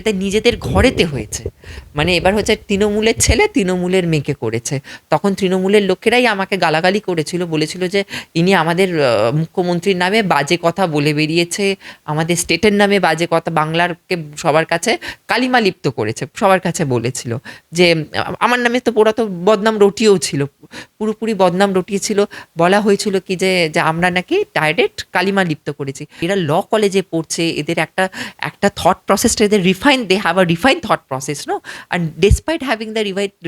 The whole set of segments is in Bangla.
এটা নিজেদের ঘরেতে হয়েছে। মানে এবার হচ্ছে তৃণমূলের ছেলে তৃণমূলের মেয়েকে করেছে। তখন তৃণমূলের লোকেরাই আমাকে গালাগালি করেছিল, বলেছিল যে ইনি আমাদের মুখ্যমন্ত্রীর নামে বাজে কথা বলে বেরিয়েছে, আমাদের স্টেটের নামে বাজে কথা বাংলারকে সবার কাছে কালিমা লিপ্ত করেছে, সবার কাছে বলেছিল। যে, আমার নামে তো ওরা তো বদনাম রটিও ছিল, পুরোপুরি বদনাম রটিয়েছিল। বলা হয়েছিল কি যে যে আমরা নাকি ডাইরেক্ট কালিমা লিপ্ত করেছি। এরা ল কলেজে পড়ছে, এদের একটা একটা থট প্রসেসটা এদের refine they have a refine thought process no and despite having the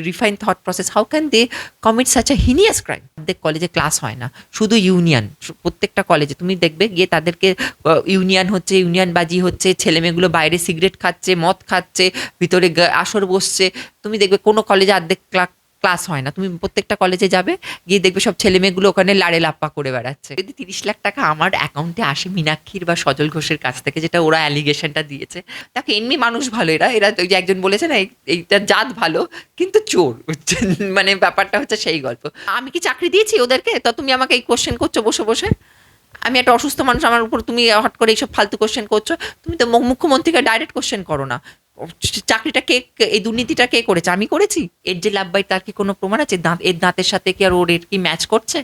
refine thought process how can they commit such a heinous crime প্রত্যেক কলেজে ক্লাস হয় না। শুধু ইউনিয়ন প্রত্যেকটা কলেজে তুমি দেখবে গিয়ে তাদেরকে ইউনিয়ন হচ্ছে বাজি হচ্ছে, ছেলেমেয়েগুলো বাইরে সিগারেট খাচ্ছে, মদ খাচ্ছে, ভিতরে আসর বসছে। তুমি দেখবে কোনো কলেজে অর্ধেক ক্লাস হয় না। তুমি প্রত্যেকটা কলেজে যাবে, গিয়ে দেখবে সব ছেলে মেয়েগুলো ওখানে লাড়ে লাপ্পা করে বেড়াচ্ছে। যদি তিরিশ লাখ টাকা আমার অ্যাকাউন্টে আসে মীনাক্ষীর বা সজল ঘোষের কাছ থেকে, যেটা ওরা অ্যালিগেশনটা দিয়েছে তাকে এমনি মানুষ ভালো, এরা এরা ওই যে একজন বলেছে না, এই- এইটা জাত ভালো, কিন্তু চোর? মানে ব্যাপারটা হচ্ছে সেই গল্প। আমি কি চাকরি দিয়েছি ওদেরকে? তা তুমি আমাকে এই কোশ্চেন করছ বসে বসে? আমি একটা অসুস্থ মানুষ, আমার উপর তুমি হট করে এইসব ফালতু কোশ্চেন করছ, তুমি তো মুখ্যমন্ত্রীকে ডাইরেক্ট কোশ্চেন করো না। চাকরিটা কে এই দুর্নীতিটা কে করেছে? আমি করেছি। এর যে লাভ বাই তার কি কোনো প্রমাণ আছে? দাঁত, এর দাঁতের সাথে কি আর ওর এর কি ম্যাচ করছে?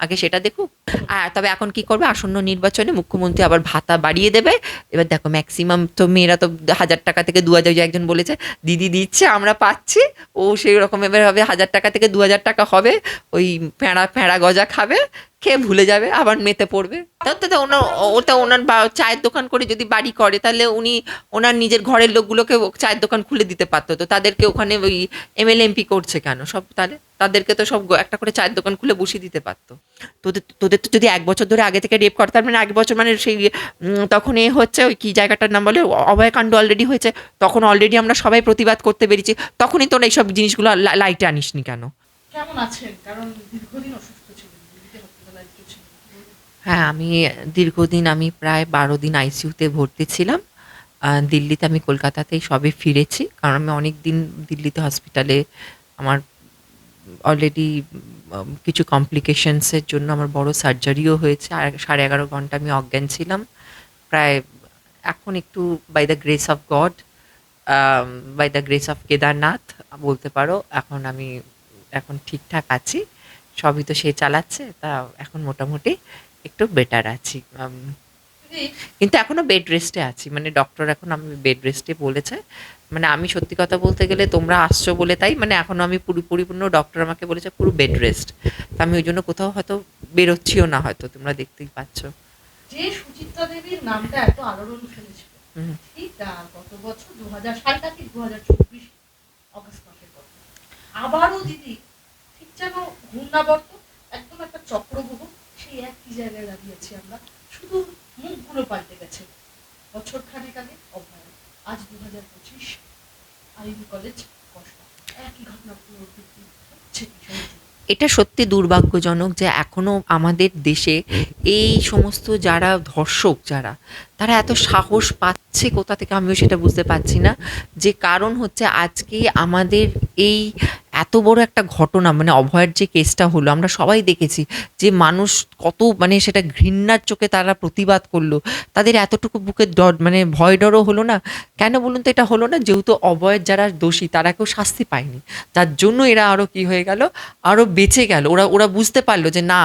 আগে সেটা দেখুক। আর তবে এখন কি করবে? আসন্ন নির্বাচনে মুখ্যমন্ত্রী আবার ভাতা বাড়িয়ে দেবে। এবার দেখো ম্যাক্সিমাম তো মেয়েরা তো হাজার টাকা থেকে দু হাজার একজন বলেছে, দিদি দিচ্ছে, আমরা পাচ্ছি। ও সেই রকম এবার হবে, হাজার টাকা থেকে দু হাজার টাকা হবে। ওই প্যাঁড়া প্যাঁড়া গজা খাবে। খেয়ে ভুলে যাবে, আবার মেতে পড়বে। তা তো ওনার ওটা ওনার চায়ের দোকান করে যদি বাড়ি করে, তাহলে উনি ওনার নিজের ঘরের লোকগুলোকে চায়ের দোকান খুলে দিতে পারতো। তো তাদেরকে ওখানে ওই এমএল এমপি করছে কেন? সব তাহলে তাদেরকে তো সব একটা করে চায়ের দোকান খুলে বসিয়ে দিতে পারতো। তোদের তোদের তো যদি এক বছর ধরে আগে থেকে রেপ করে, তার মানে এক বছর মানে সেই তখন এ হচ্ছে ওই কি জায়গাটার নাম বলে, অভয়কাণ্ড অলরেডি হয়েছে। তখন অলরেডি আমরা সবাই প্রতিবাদ করতে পেরেছি তখনই তোরা এইসব জিনিসগুলো লাইটে আনিসনি কেন? কেমন আছেন কারণ দীর্ঘদিন অসুস্থ ছিলেন দিল্লিতে হসপিটালাইজড ছিলেন হ্যাঁ আমি দীর্ঘদিন আমি প্রায় বারো দিন আইসিইউতে ভর্তি ছিলাম। দিল্লিতে আমি কলকাতাতেই সবে ফিরেছি, কারণ আমি অনেক দিন দিল্লিতে হসপিটালে আমার অলরেডি কিছু কমপ্লিকেশনসের জন্য আমার বড় সার্জারিও হয়েছে, আর সাড়ে এগারো ঘণ্টা আমি অজ্ঞান ছিলাম। প্রায় এখন একটু by the grace of God by the grace of Kedarnath বলতে পারো, এখন আমি, এখন ঠিকঠাক আছি। সবই তো সে চালাচ্ছে তা এখন মোটামুটি একটু বেটার আছি। কিন্তু এখনও বেড রেস্টে আছি মানে ডক্টর এখন আমি বেড রেস্টে বলেছে। মানে আমি সত্যি কথা বলতে গেলে তোমরা আসছো বলে তাই মানে এখনও আমি পুরো পরিপূর্ণ ডক্টর আমাকে বলেছে পুরো বেড রেস্ট তা আমি ওই জন্য কোথাও হয়তো বেরোচ্ছিও না হয়তো তোমরা দেখতেই পাচ্ছ। যে সুচিত্রা দেবীর নামটা এত আলোড়ন ফেলেছিল ঠিক গত বছর দু হাজার সালটা ঠিক দু হাজার চব্বিশ অগস্ট মাসের কথা। আবারও দিদি যেন ঘূর্ণাবর্ত, একদম একটা চক্রবহ, সেই একই জায়গায় দাঁড়িয়েছি আমরা। শুধু মুখগুলো পাল্টে গেছে। বছর আগে অভয় আজ দু হাজার পঁচিশ, আইবি কলেজ একই ঘটনা পুনরাবৃত্তি হচ্ছে এটা সত্যি দুর্ভাগ্যজনক যে এখনও আমাদের দেশে এই সমস্ত যারা ধর্ষক যারা, তারা এত সাহস পাচ্ছে কোথা থেকে? আমিও সেটা বুঝতে পারছি না। যে কারণ হচ্ছে আজকে আমাদের এই এত বড় একটা ঘটনা মানে অভয়ের যে কেসটা হলো, আমরা সবাই দেখেছি যে মানুষ কত মানে সেটা ঘৃণার চোখে তারা প্রতিবাদ করল। তাদের এতটুকু বুকে ডর মানে ভয় ডরও হলো না। কেন বলুন তো, এটা হলো না, যেহেতু অভয়ের যারা দোষী, তারা কেউ শাস্তি পায়নি। যার জন্য এরা আরও কি হয়ে গেল আরও বেঁচে গেল। ওরা ওরা বুঝতে পারল যে না,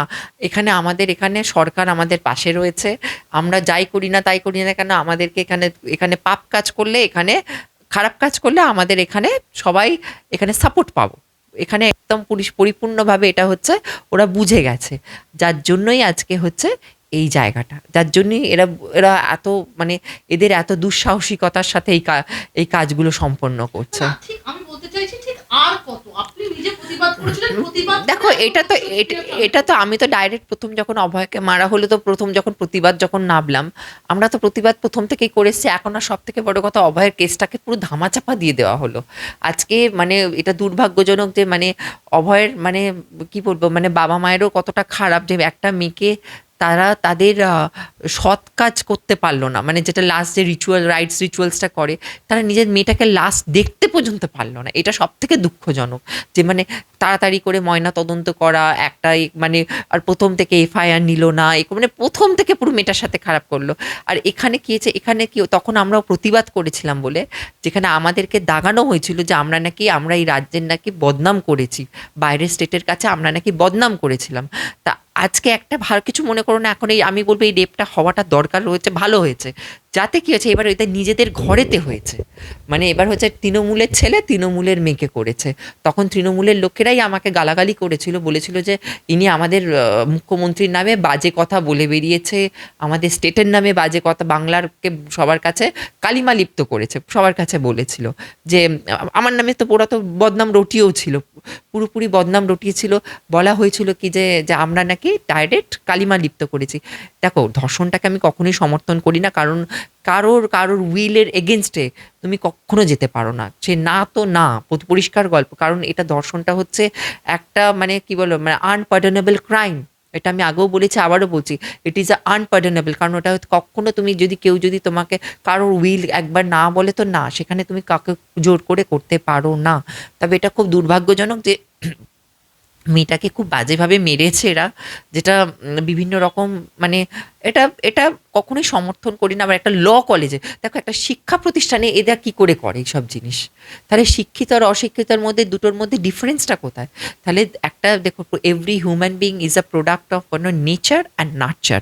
এখানে আমাদের, এখানে সরকার আমাদের পাশে রয়েছে। আমরা যাই করি না, তাই করি না কেন, আমাদেরকে এখানে এখানে পাপ কাজ করলে, এখানে খারাপ কাজ করলে আমাদের এখানে সবাই এখানে সাপোর্ট পাবো। এখানে একদম পরিপূর্ণভাবে এটা হচ্ছে ওরা বুঝে গেছে। যার জন্যই আজকে হচ্ছে এই জায়গাটা। যার জন্যই এরা এরা এত মানে এদের এত দুঃসাহসিকতার সাথে এই এই কাজগুলো সম্পন্ন করছে। আমি বলতে চাইছি ঠিক আর কত আপনি নিজে প্রতিবাদ করেছিলেন প্রতিবাদ দেখো এটা তো এটা- তো আমি তো ডাইরেক্ট প্রথম যখন অভয়কে মারা হলো তো প্রথম যখন প্রতিবাদ যখন নামলাম আমরা তো প্রতিবাদ প্রথম থেকেই করেছি এখন আর সব থেকে বড় কথা অভয়ের কেসটাকে পুরো ধামাচাপা দিয়ে দেওয়া হলো। আজকে মানে এটা দুর্ভাগ্যজনক যে মানে অভয়ের মানে কি বলব মানে বাবা মায়েরও কতটা খারাপ যে একটা মেয়েকে তারা তাদের সৎ কাজ করতে পারল না। মানে যেটা লাস্ট যে রিচুয়াল রাইটস রিচুয়ালসটা করে, তারা নিজের মেয়েটাকে লাস্ট দেখতে পর্যন্ত পারল না। এটা সব থেকে দুঃখজনক যে মানে তাড়াতাড়ি করে ময়না তদন্ত করা একটা এ- মানে আর প্রথম থেকে এফআইআর নিল না, এ- মানে প্রথম থেকে পুরো মেয়েটার সাথে খারাপ করল। আর এখানে কি হয়েছে, এখানে কি তখন আমরাও প্রতিবাদ করেছিলাম বলে, যেখানে আমাদেরকে দাগানো হয়েছিল যে আমরা নাকি, আমরা এই রাজ্যের নাকি বদনাম করেছি, বাইরের স্টেটের কাছে আমরা নাকি বদনাম করেছিলাম। তা আজকে একটা ভালো কিছু মনে করো না, এখন এই আমি বলব এই ডেপটা হওয়াটা দরকার রয়েছে, ভালো হয়েছে। যাতে কি হয়েছে, এবার এদের নিজেদের ঘরেতে হয়েছে। মানে এবার হচ্ছে তৃণমূলের ছেলে তৃণমূলের মেয়েকে করেছে। তখন তৃণমূলের লোকেরাই আমাকে গালাগালি করেছিল, বলেছিল যে ইনি আমাদের মুখ্যমন্ত্রীর নামে বাজে কথা বলে বেরিয়েছে, আমাদের স্টেটের নামে বাজে কথা, বাংলারকে সবার কাছে কালিমা লিপ্ত করেছে, সবার কাছে বলেছিল। যে, আমার নামে তো পুরো তো বদনাম রটিও ছিল, পুরোপুরি বদনাম রটিয়েছিল। বলা হয়েছিল কি যে যে আমরা নাকি ডাইরেক্ট কালিমা লিপ্ত করেছি। দেখো, ধর্ষণটাকে আমি কখনোই সমর্থন করি না, কারণ কারোর কারোর উইলের এগেনস্টে তুমি কখনো যেতে পারো না। সে না তো না পরিষ্কার গল্প। কারণ এটা দর্শনটা হচ্ছে একটা মানে কি বলো মানে আনপার্ডনেবল ক্রাইম এটা আমি আগেও বলেছি, আবারও বলছি ইট ইজ আ আনপার্ডনেবল কারণ ওটা কখনো তুমি যদি কেউ যদি তোমাকে কারোর উইল একবার না বলে তো না, সেখানে তুমি কাকে জোর করে করতে পারো না। তবে এটা খুব দুর্ভাগ্যজনক যে মেয়েটাকে খুব বাজেভাবে মেরেছে এরা, যেটা বিভিন্ন রকম মানে এটা এটা কখনোই সমর্থন করি না। আবার একটা ল কলেজে, দেখো একটা শিক্ষা প্রতিষ্ঠানে এদের কি করে করে সব জিনিস? তাহলে শিক্ষিত আর অশিক্ষিতর মধ্যে, দুটোর মধ্যে ডিফারেন্সটা কোথায়? তাহলে একটা, দেখো every human being is a product of কোনো নেচার অ্যান্ড নার্চার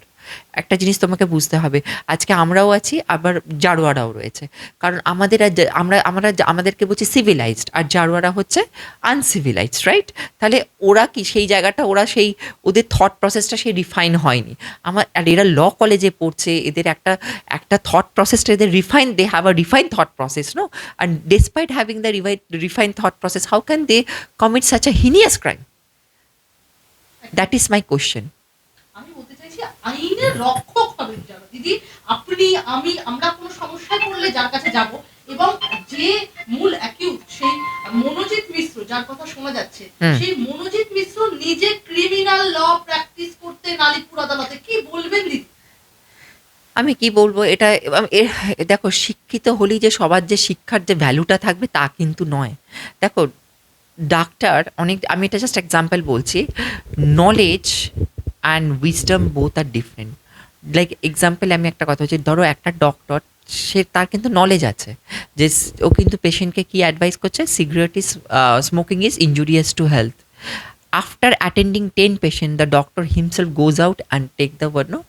একটা জিনিস তোমাকে বুঝতে হবে, আজকে আমরাও আছি, আবার জারোয়ারাও রয়েছে। কারণ আমাদের আর আমরা আমরা আমাদেরকে বলছি সিভিলাইজড আর জারোয়ারা হচ্ছে আনসিভিলাইজড রাইট তাহলে ওরা কি সেই জায়গাটা, ওরা সেই, ওদের থট প্রসেসটা সেই রিফাইন হয়নি। আমার আর এরা ল কলেজে পড়ছে, এদের একটা একটা থট প্রসেসটা এদের refine they have a refine thought process no R despite having the refine thought process how can they commit such a heinous crime that is my question আমি আইনের রক্ষক হবেন যারা। দিদি আপনি আমি আমরা কোনো সমস্যায় পড়লে যার কাছে যাব? এবং যে মূল অ্যাকিউজ সেই মনোজিৎ মিশ্র যার কথা শোনা যাচ্ছে সেই মনোজিৎ মিশ্র নিজে ক্রিমিনাল ল প্র্যাকটিস করতে আলিপুর আদালতে কি বলবেন দিদি? আমি কি বলব এটা দেখো শিক্ষিত হলেই যে সবার যে শিক্ষার যে ভ্যালুটা থাকবে তা কিন্তু নয়। দেখো ডাক্তার অনেক আমি এটা জাস্ট এক্সাম্পল বলছি knowledge and wisdom both are different like example আমি একটা কথা বলছি ধরো একটা ডক্টর সে তার কিন্তু নলেজ আছে যে ও কিন্তু পেশেন্টকে কি অ্যাডভাইস করছে cigarette is smoking is injurious to health after attending ten patient the doctor himself goes out and take the war no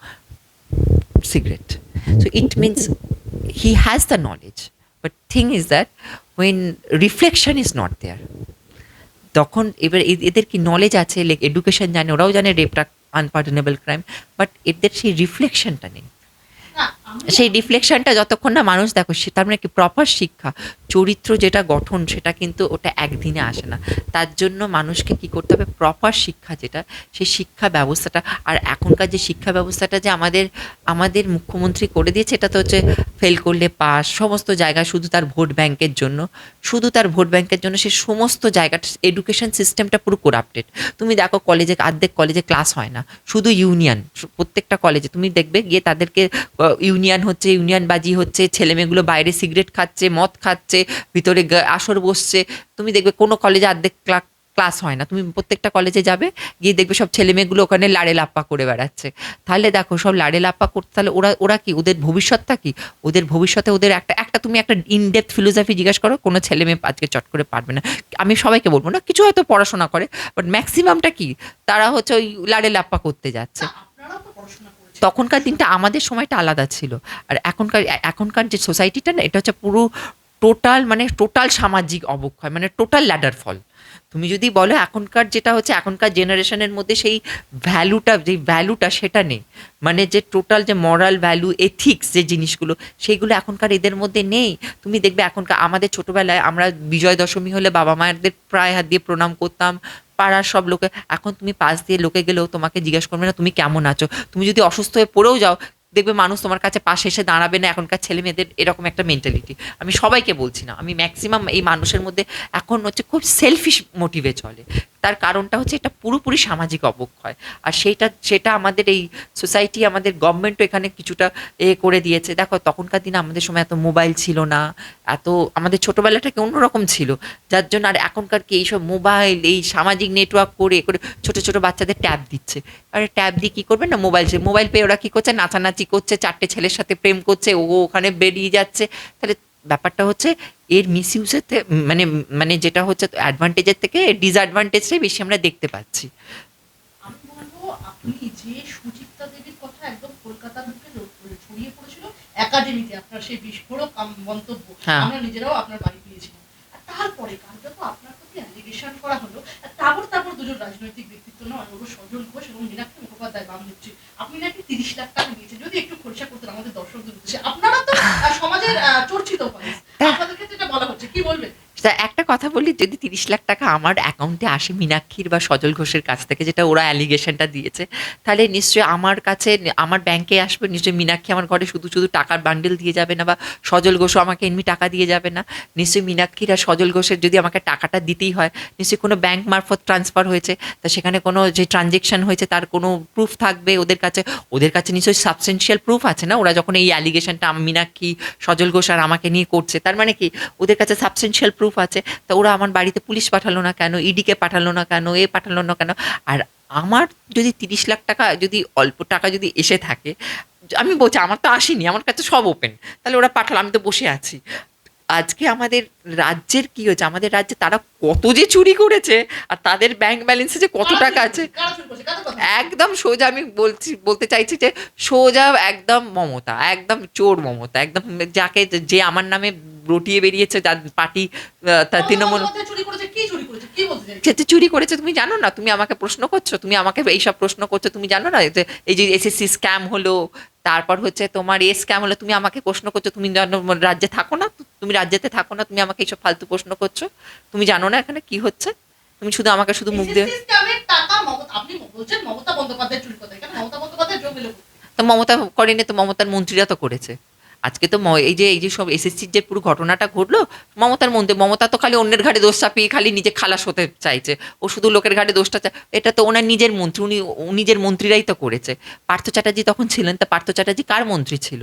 cigarette. So it means he has the knowledge. But thing is that when reflection is not there, তখন এবার এদের কি নলেজ আছে লাইক এডুকেশন জানে ওরাও জানে রেপটা আনপার্টনেবল ক্রাইম বাট এদের সেই রিফ্লেকশনটা নেই। সেই রিফ্লেকশনটা যতক্ষণ না মানুষ দেখো সে তার মানে কি প্রপার শিক্ষা। চরিত্র যেটা গঠন, সেটা কিন্তু ওটা একদিনে আসে না। তার জন্য মানুষকে কি করতে হবে? প্রপার শিক্ষা যেটা, সেই শিক্ষা ব্যবস্থাটা। আর এখনকার যে শিক্ষা ব্যবস্থাটা যে আমাদের আমাদের মুখ্যমন্ত্রী করে দিয়েছে, এটা তো হচ্ছে ফেল করলে পাস সমস্ত জায়গা শুধু তার ভোট ব্যাংকের জন্য। শুধু তার ভোট ব্যাংকের জন্য সে সমস্ত জায়গাটা এডুকেশন সিস্টেমটা পুরো করাপ্টেড তুমি দেখো কলেজে অর্ধেক কলেজে ক্লাস হয় না। শুধু ইউনিয়ন প্রত্যেকটা কলেজে তুমি দেখবে গিয়ে তাদেরকে ইউনিয়ন হচ্ছে ইউনিয়ন বাজি হচ্ছে, ছেলেমেয়েগুলো বাইরে সিগারেট খাচ্ছে, মদ খাচ্ছে ভিতরে আসর বসছে তুমি দেখবে কোনো কলেজে অর্ধেক ক্লা- ক্লাস হয় না। তুমি প্রত্যেকটা কলেজে যাবে গিয়ে দেখবে সব ছেলেমেয়েগুলো ওখানে লাড়ে লাপ্পা করে বেড়াচ্ছে। তাহলে দেখো সব লাড়ে লাপ্পা করতে তাহলে ওরা ওরা কি ওদের ভবিষ্যৎটা কি? ওদের ভবিষ্যতে ওদের একটা একটা তুমি একটা ইনডেপথ ফিলোসফি জিজ্ঞাসা করো কোনো ছেলে মেয়ে আজকে চট করে পারবে না। আমি সবাইকে বলব না কিছু হয়তো পড়াশোনা করে বাট ম্যাক্সিমামটা কি? তারা হচ্ছে ওই লাড়ে লাপ্পা করতে যাচ্ছে। তখনকার দিনটা আমাদের সময়টা আলাদা ছিল। আর এখনকার এখনকার যে সোসাইটিটা না এটা হচ্ছে পুরো টোটাল মানে টোটাল সামাজিক অবক্ষয় মানে টোটাল ল্যাডার ফল তুমি যদি বলো এখনকার যেটা হচ্ছে, এখনকার জেনারেশনের মধ্যে সেই ভ্যালুটা যে ভ্যালুটা সেটা নেই। মানে যে টোটাল যে মরাল ভ্যালু এথিক্স যে জিনিসগুলো সেইগুলো এখনকার এদের মধ্যে নেই। তুমি দেখবে এখনকার, আমাদের ছোটবেলায় আমরা বিজয় দশমী হলে বাবা মায়েরদের প্রায় হাত দিয়ে প্রণাম করতাম, পাড়ার সব লোকে, এখন তুমি পাশ দিয়ে লোকে গেলেও তোমাকে জিজ্ঞেস করবে না, তুমি কেমন আছো? তুমি যদি অসুস্থ হয়ে পড়েও যাও দেখবে মানুষ তোমার কাছে পাশে এসে দাঁড়াবে না, এখনকার ছেলে মেয়েদের এরকম একটা মেন্টালিটি আমি সবাইকে বলছি না, আমি ম্যাক্সিমাম এই মানুষের মধ্যে এখন হচ্ছে খুব সেলফিশ মোটিভে চলে। তার কারণটা হচ্ছে এটা পুরোপুরি সামাজিক অবক্ষয়। আর সেইটা সেটা আমাদের এই সোসাইটি, আমাদের গভর্নমেন্টও এখানে কিছুটা এ করে দিয়েছে। দেখো, তখনকার দিনে আমাদের সময় এত মোবাইল ছিল না, এত আমাদের ছোটোবেলাটাকে অন্যরকম ছিল। যার জন্য আর এখনকার কি এইসব মোবাইল, এই সামাজিক নেটওয়ার্ক করে করে ছোট ছোট বাচ্চাদের ট্যাব দিচ্ছে। আর ট্যাব দিয়ে কী করবে না মোবাইল? মোবাইল পেয়ে ওরা কী করছে? নাচানাচি করছে, চারটে ছেলের সাথে প্রেম করছে, ও ওখানে বেরিয়ে যাচ্ছে। তাহলে ব্যাপারটা হচ্ছে এর মিস ইউজের মানে মানে যেটা হচ্ছে অ্যাডভান্টেজের থেকে ডিসঅ্যাডভান্টেজটাই বেশি আমরা দেখতে পাচ্ছি আপনি যে সুচিত্রা দেবীর কথা একদম কলকাতার বুকে ছড়িয়ে পড়েছিল একাডেমিতে আপনার সেই বিস্ফোরক মন্তব্য হ্যাঁ। আমরা নিজেরাও আপনার বাড়ি পেয়েছিলাম তারপরে কার্যত আপনার অ্যালিগেশন করা হলো তারপর তারপর দুজন রাজনৈতিক ব্যক্তিত্ব নয় ওর সজল ঘোষ এবং মীনাক্ষী মুখোপাধ্যায় বাম নেত্রী আপনি নাকি তিরিশ লাখ টাকা নিয়েছেন যদি একটু খরচা করতেন আমাদের দর্শকদের উদ্দেশ্যে। আপনারা তো সমাজের আহ, চর্চিত হয়। আপনাদের ক্ষেত্রে এটা বলা হচ্ছে। কি বলবেন? একটা কথা বলি, যদি তিরিশ লাখ টাকা আমার অ্যাকাউন্টে আসে মীনাক্ষীর বা সজল ঘোষের কাছ থেকে, যেটা ওরা অ্যালিগেশনটা দিয়েছে, তাহলে নিশ্চয়ই আমার কাছে, আমার ব্যাংকে আসবে, নিশ্চয়ই মীনাক্ষী আমার ঘরে শুধু শুধু টাকার বান্ডেল দিয়ে যাবে না বা সজল ঘোষও আমাকে এমনি টাকা দিয়ে যাবে না। নিশ্চয়ই মীনাক্ষীর আর সজল ঘোষের যদি আমাকে টাকাটা দিতেই হয়, নিশ্চয়ই কোনো ব্যাংক মারফত ট্রান্সফার হয়েছে, তা সেখানে কোনো যে ট্রানজেকশন হয়েছে তার কোনো প্রুফ থাকবে ওদের কাছে? ওদের কাছে নিশ্চয়ই সাবস্টেন্সিয়াল প্রুফ আছে না? ওরা যখন এই অ্যালিগেশনটা মীনাক্ষী, সজল ঘোষ আর আমাকে নিয়ে করছে, তার মানে কি? ওদের কাছে সাবস্টেন্সিয়াল প্রুফ আছে তা ওরা আমার বাড়িতে পুলিশ পাঠালো না কেন? ইডিকে পাঠালো না কেন? এ পাঠালো না কেন? আর আমার যদি তিরিশ লাখ টাকা যদি অল্প টাকা যদি এসে থাকে আমি বলছি আমার তো আসেনি আমার কাছে সব ওপেন তাহলে ওরা পাঠালো আমি তো বসে আছি। আজকে আমাদের রাজ্যের কি হয়েছে? আমাদের রাজ্যে তারা কত যে চুরি করেছে আর তাদের ব্যাংক ব্যালেন্সে যে কত টাকা আছে? একদম সোজা আমি বলছি বলতে চাইছি যে সোজা একদম মমতা একদম চোর মমতা একদম যাকে যে আমার নামে রটিয়ে বেরিয়েছে যার পার্টি তার তৃণমূল চুরি করেছে? তুমি জানো না তুমি আমাকে প্রশ্ন করছ তুমি আমাকে এইসব প্রশ্ন করছ তুমি জানো না যে এই যে এসএসসি স্ক্যাম হলো তারপর হচ্ছে তোমার এ স্ক্যাম হলো তুমি আমাকে প্রশ্ন করছ তুমি রাজ্যে থাকো না তুমি রাজ্যেতে থাকো না তুমি আমাকে এইসব ফালতু প্রশ্ন করছ তুমি জানো না এখানে কি হচ্ছে? তুমি শুধু আমাকে শুধু মুখ দিয়ে মমতা করেনি তো মমতার মন্ত্রীরা তো করেছে। আজকে তো এই যে এই যে সব এসএসসির যে পুরো ঘটনাটা ঘটলো, মমতার মন্ত্রী মমতা তো খালি অন্যের ঘাড়ে দোষ চাপিয়ে খালি নিজে খালাস হতে চাইছে। ও শুধু লোকের ঘাড়ে দোষটা এটা তো ওনার নিজের মন্ত্রী, উনি নিজের মন্ত্রীরাই তো করেছে। পার্থ চ্যাটার্জি তখন ছিলেন, তা পার্থ চ্যাটার্জি কার মন্ত্রী ছিল?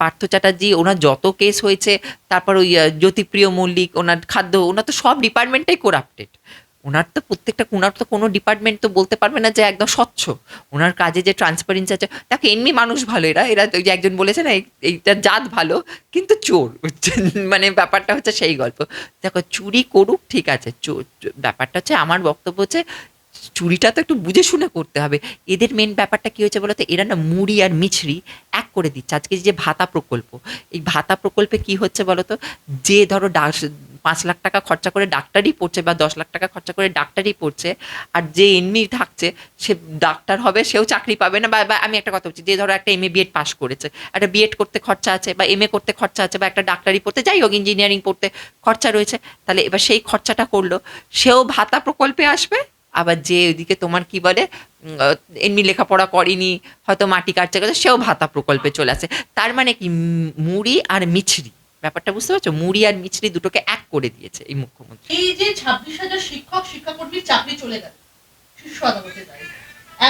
পার্থ চ্যাটার্জি, ওনার যত কেস হয়েছে, তারপর ওই জ্যোতিপ্রিয় মল্লিক, ওনার খাদ্য, ওনার তো সব ডিপার্টমেন্টটাই করাপ্টেড ওনার তো প্রত্যেকটা ওনার তো কোনো ডিপার্টমেন্ট তো বলতে পারবে না যে একদম স্বচ্ছ। ওনার কাজে যে ট্রান্সপারেন্সি আছে, দেখো, এমনি মানুষ ভালো, এরা এরা যে একজন বলেছে না, এই- এইটা জাত ভালো, কিন্তু চোর মানে ব্যাপারটা হচ্ছে সেই গল্প। দেখো, চুরি করুক, ঠিক আছে ব্যাপারটা হচ্ছে, আমার বক্তব্য হচ্ছে চুরিটা তো একটু বুঝে শুনে করতে হবে। এদের মেন ব্যাপারটা কি হয়েছে বলতো? এরা না মুড়ি আর মিছরি এক করে দিচ্ছে। আজকে যে ভাতা প্রকল্প, এই ভাতা প্রকল্পে কি হচ্ছে বলতো? যে ধরো পাঁচ লাখ টাকা খরচা করে ডাক্তারই পড়ছে বা দশ লাখ টাকা খরচা করে ডাক্তারই পড়ছে আর যে এমনি থাকছে, সে ডাক্তার হবে, সেও চাকরি পাবে না বা বা আমি একটা কথা বলছি, যে ধরো একটা এম এ বিএড পাস করেছে, একটা বিএড করতে খরচা আছে বা এম এ করতে খরচা আছে বা একটা ডাক্তারি পড়তে, যাই হোক ইঞ্জিনিয়ারিং পড়তে খরচা রয়েছে, তাহলে এবার সেই খরচাটা করল, সেও ভাতা প্রকল্পে আসবে আবার যে ওইদিকে তোমার কি বলে এমনি লেখাপড়া করেনি, হয়তো মাটি কাটছে কাছে সেও ভাতা প্রকল্পে চলে আসে। তার মানে কি মুড়ি আর মিছরি, ব্যাপারটা বুঝতে পারছ? মুড়ি আর মিছরি দুটোকে এক করে দিয়েছে এই মুখ্যমন্ত্রী। এই যে ছাব্বিশ হাজার শিক্ষক, শিক্ষাকর্মীর চাকরি চলে আদালতে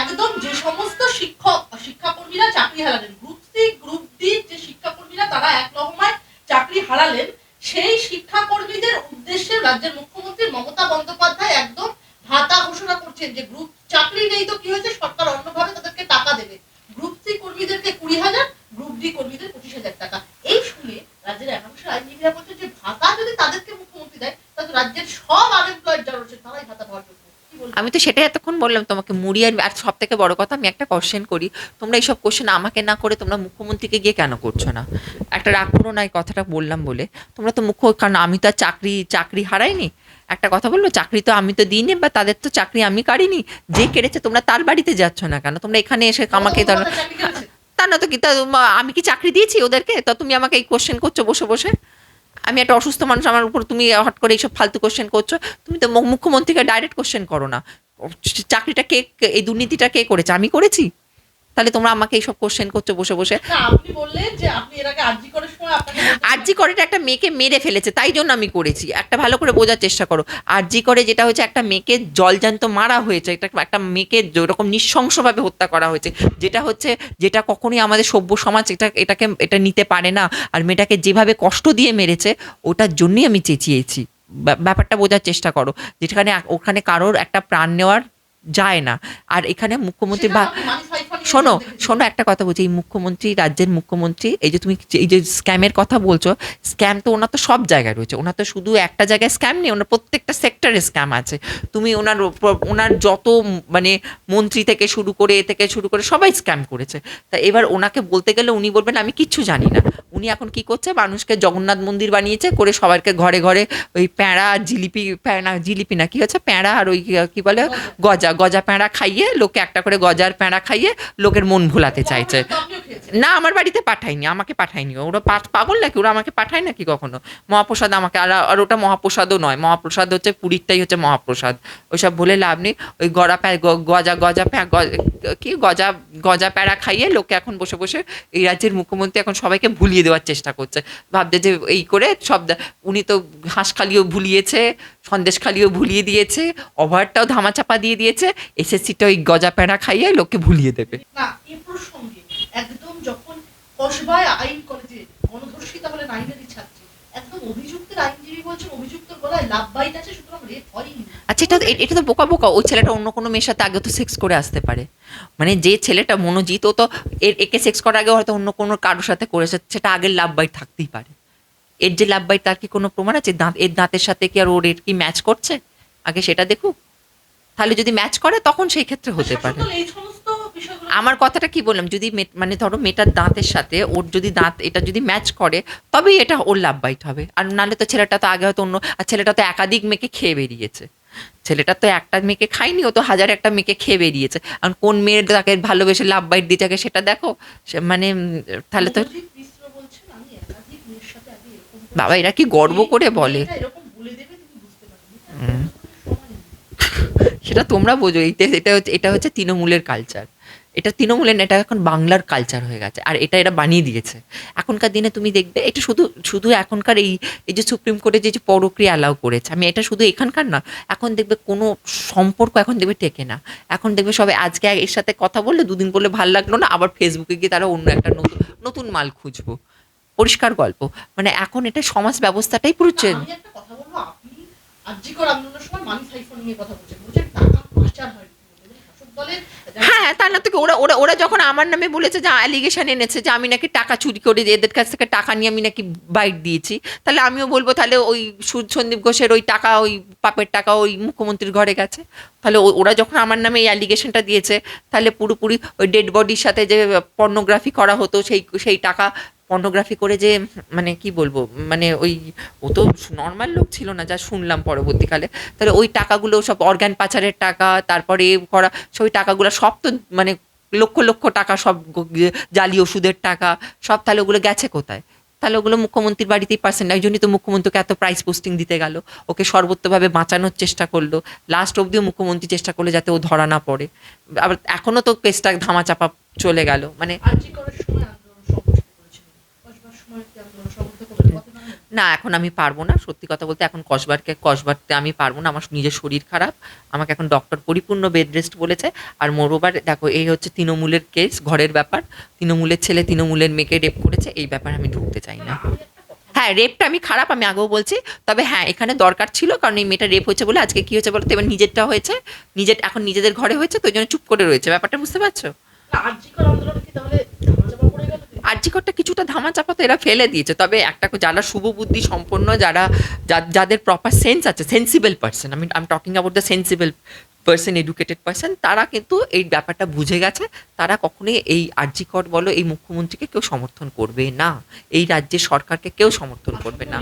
একদম যে সমস্ত শিক্ষক, শিক্ষাকর্মীরা চাকরি হারালেন গ্রুপ সি গ্রুপ ডি যে শিক্ষাকর্মীরা তারা এক লহমায় চাকরি হারালেন, সেই শিক্ষাকর্মীদের উদ্দেশ্যে রাজ্যের মুখ্যমন্ত্রী মমতা বন্দ্যোপাধ্যায় একদম করছেন যে গ্রুপ চাকরি নেই তো কি হয়েছে? সরকার অন্যভাবে তাদেরকে টাকা দেবে। গ্রুপ সি কর্মীদেরকে কুড়ি হাজার গ্রুপ ডি কর্মীদের পঁচিশ হাজার টাকা। এই শুনে রাজ্যের একাংশ আইনজীবীরা বলছে যে ভাতা যদি তাদেরকে মুখ্যমন্ত্রী দেয়, তাহলে রাজ্যের সব আনএমপ্লয়েড যারা রয়েছে, তারাই ভাতা পাওয়ার যোগ্য আমি তো সেটাই এতক্ষণ বললাম তোমাকে, মুড়ি আর আর সব থেকে বড় কথা, আমি একটা কোশ্চেন করি। তোমরা এইসব কোশ্চেন আমাকে না করে তোমরা মুখ্যমন্ত্রীকে গিয়ে কেন করছ না? একটা রাগ করো না এই কথাটা বললাম বলে। তোমরা তো মুখ্য, কারণ আমি তো আর চাকরি চাকরি হারাইনি। একটা কথা বলল চাকরি তো আমি তো দিইনি বা তাদের তো চাকরি আমি কারিনি। যে কেড়েছে তোমরা তার বাড়িতে যাচ্ছ না কেন? তোমরা এখানে এসে আমাকে তা না তো কি আমি কি চাকরি দিয়েছি ওদেরকে? তো তুমি আমাকে এই কোশ্চেন করছ বসে বসে। আমি একটা অসুস্থ মানুষ আমার উপর তুমি হট করে এইসব ফালতু কোশ্চেন করছ। তুমি তো মুখ্যমন্ত্রীকে ডাইরেক্ট কোশ্চেন করো না। চাকরিটা কে- এই দুর্নীতিটা কে করেছে? আমি করেছি? তাহলে তোমরা আমাকে এইসব কোশ্চেন করছ বসে বসে। আপনি বললেন যে আপনি এর আগে আরজি করার সময় আপনাকে আরজি করে একটা মেয়েকে মেরে ফেলেছে তাই জন্য আমি করেছি। একটা ভালো করে বোঝার চেষ্টা করো। আরজি করে যেটা হচ্ছে একটা মেয়েকে জলজান্ত মারা হয়েছে এটা একটা মেয়েকে যেরকম নৃশংসভাবে হত্যা করা হয়েছে। যেটা হচ্ছে যেটা কখনোই আমাদের সভ্য সমাজ এটা এটাকে এটা নিতে পারে না। আর মেয়েটাকে যেভাবে কষ্ট দিয়ে মেরেছে ওটার জন্যই আমি চেঁচিয়েছি। ব্যা- ব্যাপারটা বোঝার চেষ্টা করো। যেখানে ওখানে কারোর একটা প্রাণ নেওয়ার যায় না। আর এখানে মুখ্যমন্ত্রী বা শোনো শোনো একটা কথা বলছি, এই মুখ্যমন্ত্রী, রাজ্যের মুখ্যমন্ত্রী, এই যে তুমি এই যে স্ক্যামের কথা বলছো স্ক্যাম তো ওনার তো সব জায়গায় রয়েছে। ওনার তো শুধু একটা জায়গায় স্ক্যাম নেই, ওনার প্রত্যেকটা সেক্টরে স্ক্যাম আছে। তুমি ওনার ওনার যত মানে মন্ত্রী থেকে শুরু করে, এ থেকে শুরু করে সবাই স্ক্যাম করেছে। তা এবার ওনাকে বলতে গেলে উনি বলবেন, আমি কিচ্ছু জানি না। উনি এখন কি করছে, মানুষকে জগন্নাথ মন্দির বানিয়েছে, করে সবাইকে ঘরে ঘরে ওই প্যাঁড়া জিলিপি প্যাঁড়া জিলিপি না, কি হচ্ছে? প্যাঁড়া আর ওই, কি বলে? গজা গজা প্যাঁড়া খাইয়ে লোকে একটা করে গজার প্যাঁড়া খাইয়ে লোকের মন ভোলাতে চাইছে। না, আমার বাড়িতে পাঠায়নি, আমাকে পাঠায়নি। ওরা পাগল নাকি? ওরা আমাকে পাঠায় নাকি কখনো? মহাপ্রসাদ আমাকে, আর আর ওটা মহাপ্রসাদও নয়। মহাপ্রসাদ হচ্ছে পুরীরটাই হচ্ছে মহাপ্রসাদ। ওইসব বলে লাভ নেই। ওই গড়া প্যা গজা গজা প্যা কি গজা গজা প্যাড়া খাইয়ে লোকে এখন বসে বসে এই রাজ্যের মুখ্যমন্ত্রী এখন সবাইকে ভুলিয়ে দেওয়ার চেষ্টা করছে। ভাবছে যে এই করে সব উনি তো হাঁসখালিও ভুলিয়েছে সন্দেশখালিও ভুলিয়ে দিয়েছে ওভারটাও ধামাচাপা দিয়ে দিয়েছে, এসএসসিটা ওই গজা প্যাড়া খাইয়ে লোককে ভুলিয়ে দেবে। না এ প্রসঙ্গে একদম যখন কসবায় আইন কলেজে গণধর্ষিতা আইনেরই ছাত্রী একদম অভিযুক্তের আইনজীবী বলছেন অভিযুক্তর গলায় লাভ বাইট আছে সুতরাং রেপ হয়নি আচ্ছা এটা এটা তো বোকা বোকা ওই ছেলেটা অন্য কোনো মেয়ের সাথে আগে তো সেক্স করে আসতে পারে। মানে যে ছেলেটা মনোজিৎ ও তো একে সেক্স করার আগে হয়তো অন্য কোনো কারোর সাথে করেছে সেটা আগের লাভ বাইট থাকতেই পারে। এর যে লাভ বাইট তার কি কোনো প্রমাণ আছে? দাঁত এর দাঁতের সাথে কি আর ওর এর কি ম্যাচ করছে? আগে সেটা দেখুক। তাহলে যদি ম্যাচ করে তখন সেই ক্ষেত্রে হতে পারে। এই সমস্ত আমার কথাটা কি বললাম? যদি মানে ধরো মেয়েটার দাঁতের সাথে ওর যদি দাঁত এটা যদি ম্যাচ করে তবেই এটা ওর লাভ বাইট হবে। আর নাহলে তো ছেলেটা তো আগে হয়তো অন্য আর ছেলেটা তো একাধিক মেয়েকে খেয়ে বেরিয়েছে। ছেলেটা তো একটা মেয়েকে খায়নি ও তো হাজার একটা মেয়েকে খেয়ে বেরিয়েছে। আর কোন মেয়ের তাকে ভালোবেসে লাভ বাইট আগে সেটা দেখো। সে মানে তাহলে তো। বাবা এরা কি গর্ব করে বলে? সেটা তোমরা বোঝো এইটা এটা হচ্ছে এটা হচ্ছে তৃণমূলের কালচার এটা তৃণমূলের এটা এখন বাংলার কালচার হয়ে গেছে আর এটা এরা বানিয়ে দিয়েছে। এখনকার দিনে তুমি দেখবে এটা শুধু শুধু এখনকার এই এই যে সুপ্রিম কোর্টে যে যে পরক্রিয়া অ্যালাউ করেছে আমি এটা শুধু এখানকার না এখন দেখবে কোনো সম্পর্ক এখন দেখবে টেকে না। এখন দেখবে সবাই আজকে এর সাথে কথা বললে দুদিন বললে ভালো লাগল না আবার ফেসবুকে গিয়ে তারা অন্য একটা নতুন নতুন মাল খুঁজবো। পরিষ্কার গল্প। মানে এখন এটা সমাজ ব্যবস্থাটাই পুরো চেঞ্জ আমি কথা বলব আপনি আর্যিকর আন্দোলনের সময় মানি সাইফোন নিয়ে কথা বলছেন বলছেন টাকা পাচার হয়। হ্যাঁ তার না থেকে ওরা ওরা ওরা যখন আমার নামে বলেছে যে অ্যালিগেশন এনেছে যে আমি নাকি টাকা চুরি করে এদের কাছ থেকে টাকা নিয়ে আমি নাকি বাইট দিয়েছি, তাহলে আমিও বলব তাহলে ওই সন্দীপ ঘোষের ওই টাকা, ওই পাপের টাকা ওই মুখ্যমন্ত্রীর ঘরে গেছে। তাহলে ওরা যখন আমার নামে এই অ্যালিগেশনটা দিয়েছে, তাহলে পুরোপুরি ওই ডেড বডির সাথে যে পর্নোগ্রাফি করা হতো, সেই সেই টাকা পর্নোগ্রাফি করে যে মানে কি বলব মানে ওই, ও তো নর্মাল লোক ছিল না, যা শুনলাম পরবর্তীকালে। তাহলে ওই টাকাগুলো সব অর্গান পাচারের টাকা, তারপরে করা সেই টাকাগুলো সব তো মানে লক্ষ লক্ষ টাকা সব জালি ওষুধের টাকা, সব তাহলে ওগুলো গেছে কোথায়? তাহলে ওগুলো মুখ্যমন্ত্রীর বাড়িতেই পার্সেন্ট এই জন্যই তো মুখ্যমন্ত্রীকে এত প্রাইস পোস্টিং দিতে গেল। ওকে সর্বত্রভাবে বাঁচানোর চেষ্টা করল। লাস্ট অবধিও মুখ্যমন্ত্রী চেষ্টা করল যাতে ও ধরা না পড়ে। আবার এখনও তো কেসটা ধামাচাপা চলে গেল। মানে আর্যিকরের সময় আন্দোলন সংগঠিত করেছিলেন কসবার সময় কি আন্দোলন সংগঠিত করবেন কত নাম না, এখন আমি পারব না। সত্যি কথা বলতে এখন কসবারকে, কসবারতে আমি পারব না। আমার নিজের শরীর খারাপ। আমাকে এখন ডক্টর পরিপূর্ণ বেড রেস্ট বলেছে। আর মোরোবার দেখো, এই হচ্ছে তৃণমূলের কেস ঘরের ব্যাপার। তৃণমূলের ছেলে তৃণমূলের মেয়েকে রেপ করেছে। এই ব্যাপারে আমি ঢুকতে চাই না। হ্যাঁ রেপটা আমি খারাপ, আমি আগেও বলছি। তবে হ্যাঁ এখানে দরকার ছিল, কারণ এই মেয়েটা রেপ হয়েছে বলে আজকে কি হয়েছে বলো তো? এবার নিজেরটা হয়েছে। নিজের, এখন নিজেদের ঘরে হয়েছে, তো ওই জন্য চুপ করে রয়েছে। ব্যাপারটা বুঝতে পারছ? আন্দোলন কি তাহলে আর্যিকরটা কিছুটা ধামাচাপা তো এরা ফেলে দিয়েছে। তবে একটা যারা শুভ বুদ্ধি সম্পন্ন, যারা যাদের প্রপার সেন্স আছে সেন্সিবল পার্সন আমি am talking about the sensible person educated person তারা কিন্তু এই ব্যাপারটা বুঝে গেছে, তারা কখনোই এই আর্যিকর বলো, এই মুখ্যমন্ত্রীকে কেউ সমর্থন করবে না, এই রাজ্যের সরকারকে কেউ সমর্থন করবে না।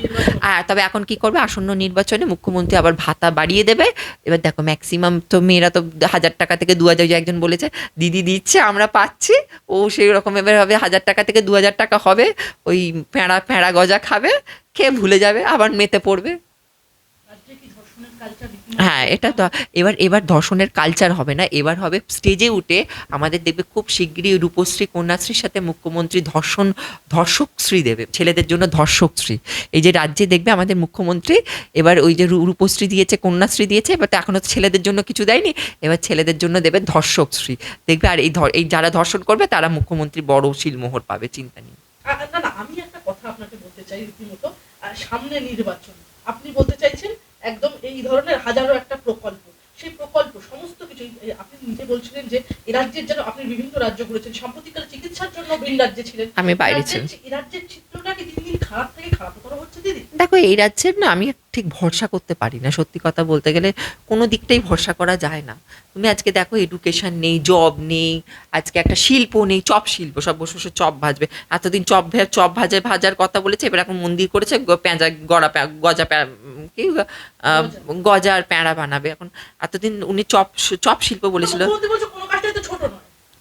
তবে এখন কি করবে? আসন্ন নির্বাচনে মুখ্যমন্ত্রী আবার ভাতা বাড়িয়ে দেবে। এবার দেখো ম্যাক্সিমাম তো মেয়েরা তো হাজার টাকা থেকে দু হাজার একজন বলেছে, দিদি দিচ্ছে, আমরা পাচ্ছি। ও সেই রকম এবার হবে হাজার টাকা থেকে দু হাজার টাকা হবে। ওই প্যাঁড়া প্যাঁড়া গজা খাবে, খেয়ে ভুলে যাবে, আবার মেতে পড়বে রাজ্যে কি ধর্ষণের কালচার হ্যাঁ এটা তো এবার এবার ধর্ষণের কালচার হবে না। এবার হবে স্টেজে উঠে আমাদের দেখবে খুব শিগগিরই রূপশ্রী কন্যাশ্রীর সাথে মুখ্যমন্ত্রী ধর্ষণ ধর্ষকশ্রী দেবে ছেলেদের জন্য ধর্ষকশ্রী। এই যে রাজ্যে দেখবে আমাদের মুখ্যমন্ত্রী এবার ওই যে রূপশ্রী দিয়েছে কন্যাশ্রী দিয়েছে এবার তো এখনও ছেলেদের জন্য কিছু দেয়নি এবার ছেলেদের জন্য দেবে ধর্ষকশ্রী। দেখবে আর এই এই যারা ধর্ষণ করবে তারা মুখ্যমন্ত্রী বড় শিলমোহর পাবে চিন্তা নেই। না না আমি একটা কথা আপনাকে বলতে চাই রীতিমতো সামনে নির্বাচন। আপনি বলতে চাইছেন একদম এই ধরনের হাজারো একটা প্রকল্প। সেই প্রকল্প সমস্ত কিছু আপনি নিজে বলছিলেন যে এ রাজ্যের যেন আপনি বিভিন্ন রাজ্য ঘুরেছেন সাম্প্রতিককালে চিকিৎসার জন্য ভিন রাজ্যে ছিলেন। আমি বাইরে ছিলাম। এই রাজ্যের চিত্রটা কি দিন দিন খারাপ থেকে খারাপ? খারাপতর হচ্ছে দিদি? দেখো এই রাজ্যের না আমি ঠিক ভরসা করতে পারি না। সত্যি কথা বলতে গেলে কোনো দিকটাই ভরসা করা যায় না। তুমি আজকে দেখো এডুকেশন নেই জব নেই আজকে একটা শিল্প নেই চপ শিল্প সব বসে বসে চপ ভাজবে। এতদিন চপ ভে- চপ ভাজে ভাজার কথা বলেছে এবার এখন মন্দির করেছে পেঁজা গড়া গজা কি গজার প্যাঁড়া বানাবে এখন। এতদিন উনি চপ চপ শিল্প বলেছিল। ছোট নয়।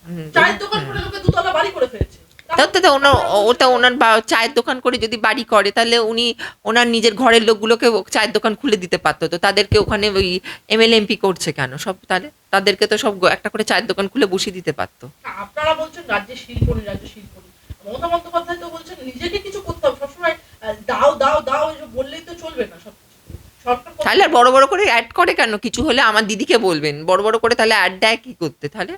হুম, চায়ের দোকান করে লোকে দুতলা বাড়ি করে ফেলেছে। তা তো তো ওনার, ওটা ওনার চায়ের দোকান করে যদি বাড়ি করে, তাহলে উনি ওনার নিজের ঘরের লোকগুলোকে চায়ের দোকান খুলে দিতে পারতো। তো তাদেরকে ওখানে ওই এমএলএ এমপি করছে কেন? সব তাহলে তাদেরকে তো সব একটা করে চায়ের দোকান খুলে বসিয়ে দিতে পারতো। আপনারা বলছেন রাজ্যের শিল্প রাজ্য শিল্প। মমতা বন্দ্যোপাধ্যায় তো বলছেন নিজেকে কিছু করতে হবে সবসময় আহ, দাও দাও দাও এসব বললেই তো চলবে না সব সরকার কত- তাহলে আর বড় বড় করে অ্যাড করে কেন কিছু হলে আমার দিদিকে বলবেন বড় বড় করে তাহলে অ্যাড দেয় কী করতে তাহলে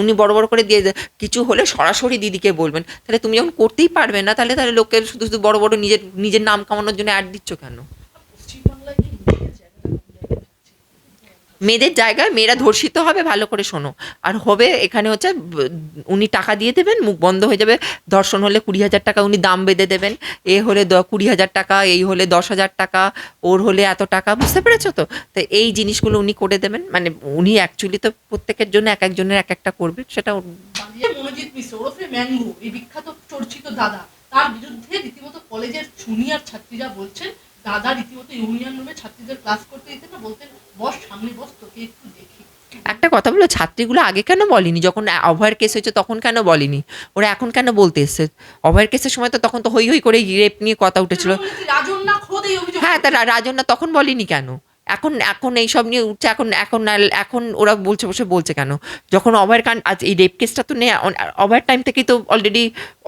উনি বড় বড় করে দিয়ে। কিছু হলে সরাসরি দিদিকে বলবেন তাহলে তুমি যখন করতেই পারবে না, তাহলে তাহলে লোকের শুধু শুধু বড় বড় নিজের নিজের নাম কামানোর জন্য অ্যাড দিচ্ছ কেন? মেয়েদের জায়গায় মেয়েরা ধর্ষিত হবে, ভালো করে শোনো। আর হবে এখানে হচ্ছে, উনি টাকা দিয়ে দেবেন, মুখ বন্ধ হয়ে যাবে। ধর্ষণ হলে কুড়ি হাজার টাকা উনি দাম বেঁধে দেবেন। এ হলে কুড়ি হাজার টাকা, এই হলে দশ হাজার টাকা, ওর হলে এত টাকা, বুঝতে পেরেছ তো? তো এই জিনিসগুলো উনি করে দেবেন। মানে উনি অ্যাকচুয়ালি তো প্রত্যেকের জন্য এক একজনের এক একটা করবে, সেটা বিখ্যাত চর্চিত দাদা, তার বিরুদ্ধে রীতিমতো কলেজের ছাত্রীরা বলছেন, দাদা রীতিমতো ইউনিয়ন রুমে ছাত্রীদের ক্লাস করতে দিতেন না, বলতেন বস সামনে বস তোকে একটু দেখি। একটা কথা বলো ছাত্রীগুলো আগে কেন বলেনি? যখন অভয়ের কেস হয়েছে তখন কেন বলেনি? ওরা এখন কেন বলতে এসছে? অভয়ের কেসের সময় তো তখন তো হই হই করে রেপ নিয়ে কথা উঠেছিল। রাজন্যা খোদ হ্যাঁ তা রাজন্যা তখন বলেনি কেন? এখন এখন এইসব নিয়ে উঠছে, এখন এখন এখন ওরা বলছে, বসে বলছে কেন? যখন অভয়ের কান, আজ এই রেপ কেসটা তো নেই অভয়ের টাইম থেকেই তো অলরেডি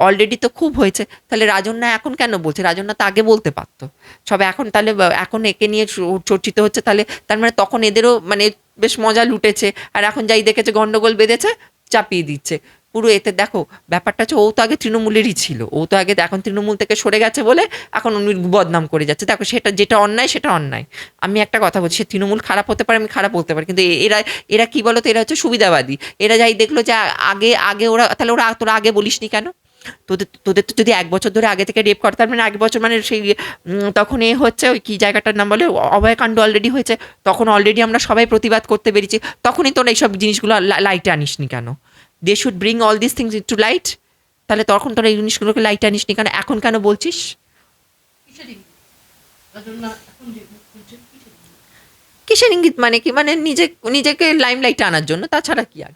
অলরেডি তো খুব হয়েছে। তাহলে রাজন্যা এখন কেন বলছে? রাজন্যা তো আগে বলতে পারতো। সব এখন তাহলে এখন একে নিয়ে চর্চিত হচ্ছে, তাহলে তার মানে তখন এদেরও মানে বেশ মজা লুটেছে। আর এখন যাই দেখেছে, গন্ডগোল বেঁধেছে, চাপিয়ে দিচ্ছে। পুরো এতে দেখো, ব্যাপারটা হচ্ছে ও তো আগে তৃণমূলেরই ছিল। ও তো আগে এখন তৃণমূল থেকে সরে গেছে বলে এখন উনি বদনাম করে যাচ্ছে। দেখো, সেটা যেটা অন্যায়, সেটা অন্যায়। আমি একটা কথা বলছি, সে তৃণমূল খারাপ হতে পারে, আমি খারাপ বলতে পারি। কিন্তু এরা এরা কি বলতো? এরা হচ্ছে সুবিধাবাদী। এরা যাই দেখল যে আগে আগে ওরা, তাহলে ওরা তোরা আগে বলিসনি কেন? তোদের তোদের তো যদি এক বছর ধরে আগে থেকে রেপ করে তার মানে এক বছর মানে সেই তখন এ হচ্ছে ওই কী জায়গাটার নাম বলে অভয়কাণ্ড অলরেডি হয়েছে। তখন অলরেডি আমরা সবাই প্রতিবাদ করতে পেরেছি। তখনই তোরা এইসব জিনিসগুলো লাইটে আনিসনি কেন? They should bring all this things to light তাহলে তখন তোরা এই জিনিসগুলোকে লাইট আনিস নি। কেন এখন কেন বলছিস? কিসের ইঙ্গিত? মানে কি? মানে নিজে নিজেকে লাইম লাইট আনার জন্য। তাছাড়া কি আর